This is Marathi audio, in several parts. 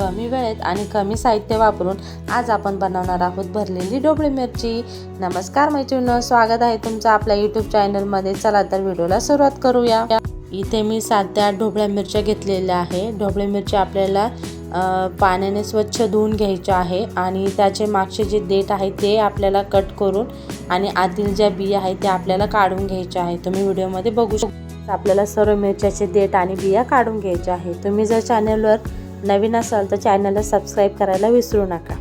कमी वेळेत आणि कमी साहित्य वापरून आज आपण बनवणार आहोत भरलेली ढोबळी मिरची. नमस्कार मैत्रिणी स्वागत आहे तुमचं आपल्या यूट्यूब चॅनलमध्ये चला तर व्हिडिओला सुरुवात करूया. इथे मी सात ते आठ ढोबळ्या मिरच्या घेतलेल्या आहे. ढोबळी मिरची आपल्याला पाण्याने स्वच्छ धुवून घ्यायचे आहे आणि त्याचे मागचे जे देठ आहे ते आपल्याला कट करून आणि आतील ज्या बिया आहेत त्या आपल्याला काढून घ्यायच्या आहे. तुम्ही व्हिडिओमध्ये बघू शकता. आपल्याला सर्व मिरच्याचे देठ आणि बिया काढून घ्यायच्या आहे. तुम्ही जर चॅनलवर नवीन असाल तर चॅनलला सबस्क्राईब करायला विसरू नका.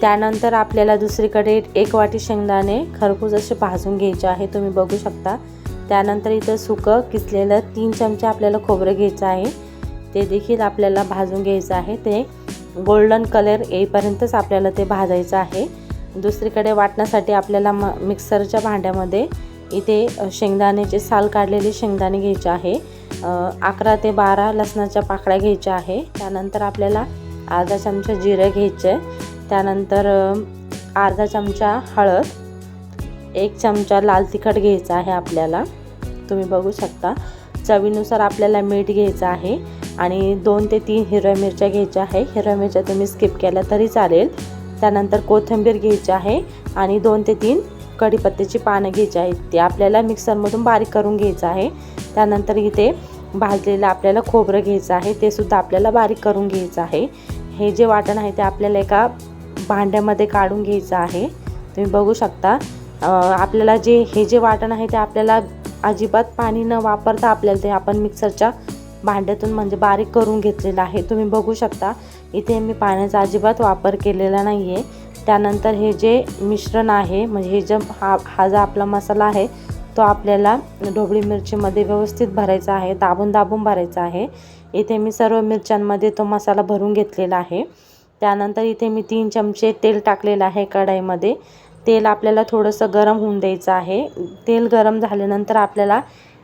त्यानंतर आपल्याला दुसरीकडे एक वाटी शेंगदाणे खरपूस असे भाजून घ्यायचे आहे. तुम्ही बघू शकता. त्यानंतर इथं सुकं किसलेलं तीन चमचे आपल्याला खोबरं घ्यायचं आहे. ते देखील आपल्याला भाजून घ्यायचं आहे. ते गोल्डन कलर येईपर्यंतच आपल्याला ते भाजायचं आहे. दुसरीकडे वाटण्यासाठी आपल्याला म मिक्सरच्या भांड्यामध्ये इथे शेंगदाण्याचे साल काढलेले शेंगदाणे घ्यायचे आहे. अकरा ते बारा लसणाच्या पाकळ्या घ्यायच्या आहे. त्यानंतर आपल्याला अर्धा चमचा जिरं घ्यायचं त्यानंतर अर्धा चमचा हळद एक चमचा लाल तिखट घ्यायचा आहे आपल्याला. तुम्ही बघू शकता. चवीनुसार आपल्याला मीठ घ्यायचं आहे आणि दोन ते तीन हिरव्या मिरच्या घ्यायच्या आहे. हिरव्या मिरच्या तुम्ही स्किप केल्या तरी चालेल. त्यानंतर कोथिंबीर घ्यायची आहे आणि दोन ते तीन कढीपत्त्याची पानं घ्यायची आहेत ते आपल्याला मिक्सरमधून बारीक करून घ्यायचं आहे. त्यानंतर इथे भाजलेलं आपल्याला खोबरं घ्यायचं आहे ते सुद्धा आपल्याला बारीक करून घ्यायचं आहे. हे जे वाटण आहे ते आपल्याला एका भांड्यामध्ये काढून घ्यायचं आहे. तुम्ही बघू शकता आपल्याला जे हे जे वाटण आहे ते आपल्याला अजिबात पाणी न वापरता आपल्याला ते आपण मिक्सरच्या भांड्यातून म्हणजे बारीक करून घेतलेलं आहे. तुम्ही बघू शकता इथे मी पाण्याचा अजिबात वापर केलेला नाही आहे त्यानंतर हे जे मिश्रण आहे म्हणजे हे जे हा हा जो आपला मसाला आहे तो आपल्याला ढोबळी मिरचीमध्ये व्यवस्थित भरायचा आहे दाबून दाबून भरायचा आहे. इथे मी सर्व मिरच्यांमध्ये तो मसाला भरून घेतलेला आहे. त्यानंतर इथे मी तीन चमचे तेल टाकलेलं आहे कढाईमध्ये. तेल आपल्याला थोडंसं गरम होऊन द्यायचं आहे. तेल गरम झाल्यानंतर आपल्याला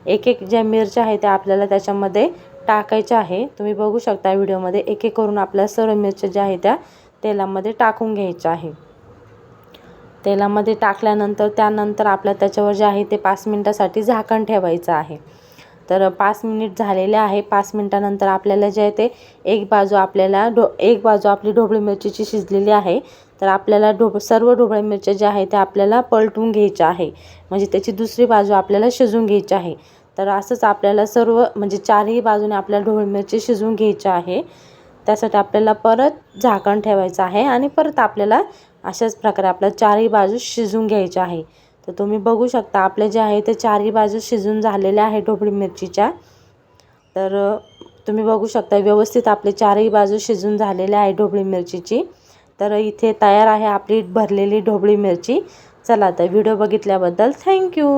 एक एक ज्या मिरच्या आहे त्या आपल्याला त्याच्यामध्ये टाकायच्या आहे. तुम्ही बघू शकता व्हिडिओमध्ये एक एक करून आपल्या सर्व मिरच्या ज्या आहेत त्या तेलामध्ये टाकून घ्यायचं आहे. तेलामध्ये टाकल्यानंतर त्यानंतर आपल्या त्याच्यावर जे आहे ते पाच मिनटासाठी झाकण ठेवायचं आहे. तर पाच मिनिट झालेले आहे. पाच मिनटानंतर आपल्याला जे आहे ते एक बाजू आपल्याला ढो एक बाजू आपली ढोबळी मिरचीची शिजलेली आहे. तर आपल्याला ढोब सर्व ढोबळी मिरच्या ज्या आहे त्या आपल्याला पलटून घ्यायच्या आहे. म्हणजे त्याची दुसरी बाजू आपल्याला शिजून घ्यायची आहे. तर असंच आपल्याला सर्व म्हणजे चारही बाजूने आपल्याला ढोबळी मिरची शिजवून घ्यायची आहे. त्यासाठी आपल्याला परत झाकण ठेवायचं आहे आणि परत आपल्याला अशाच प्रकारे आपल्या चारही बाजू शिजून घ्यायचे आहे. तर तुम्ही बघू शकता आपले जे आहे ते चारही बाजू शिजून झालेले आहे ढोबळी मिरचीच्या. तर तुम्ही बघू शकता व्यवस्थित आपले चारही बाजू शिजून झालेले आहे ढोबळी मिरचीची. तर इथे तयार आहे आपली भरलेली ढोबळी मिरची. चला तर व्हिडिओ बघितल्याबद्दल थँक्यू.